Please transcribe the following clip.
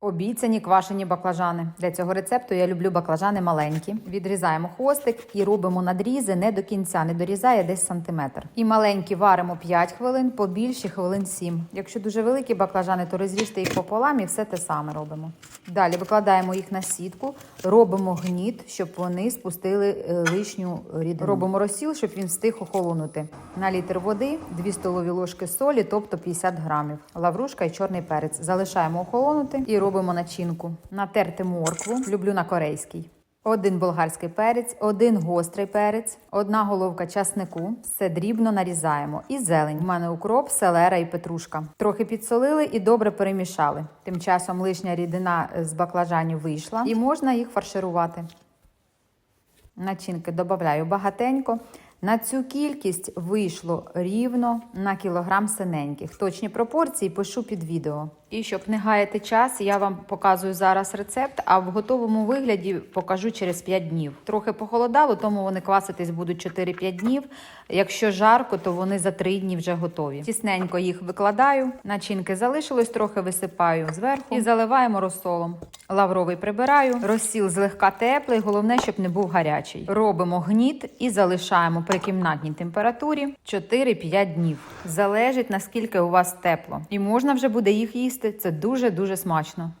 Обіцяні квашені баклажани. Для цього рецепту я люблю баклажани маленькі. Відрізаємо хвостик і робимо надрізи не до кінця, не дорізає десь сантиметр. І маленькі варимо 5 хвилин, побільші хвилин 7. Якщо дуже великі баклажани, то розріжте їх пополам і все те саме робимо. Далі викладаємо їх на сітку, робимо гніт, щоб вони спустили е, лишню рідину. Робимо розсіл, щоб він встиг охолонути. На літр води, 2 столові ложки солі, тобто 50 грамів, лаврушка і чорний перець. Залишаємо охолонути і робимо начинку. Натерти моркву. Люблю на корейський. Один болгарський перець, один гострий перець, одна головка часнику. Все дрібно нарізаємо. І зелень. У мене укроп, селера і петрушка. Трохи підсолили і добре перемішали. Тим часом лишня рідина е, з баклажанів вийшла, і можна їх фарширувати. Начинки додаю багатенько. На цю кількість вийшло рівно на кілограм синеньких. Точні пропорції пишу під відео. І щоб не гаяти час, я вам показую зараз рецепт, а в готовому вигляді покажу через 5 днів. Трохи похолодало, тому вони кваситись будуть 4-5 днів. Якщо жарко, то вони за 3 дні вже готові. Тісненько їх викладаю, начинки залишилось, трохи висипаю зверху і заливаємо розсолом. Лавровий прибираю, розсіл злегка теплий, головне, щоб не був гарячий. Робимо гніт і залишаємо при кімнатній температурі 4-5 днів. Залежить наскільки у вас тепло. І можна вже буде їх їсти. Це дуже дуже смачно.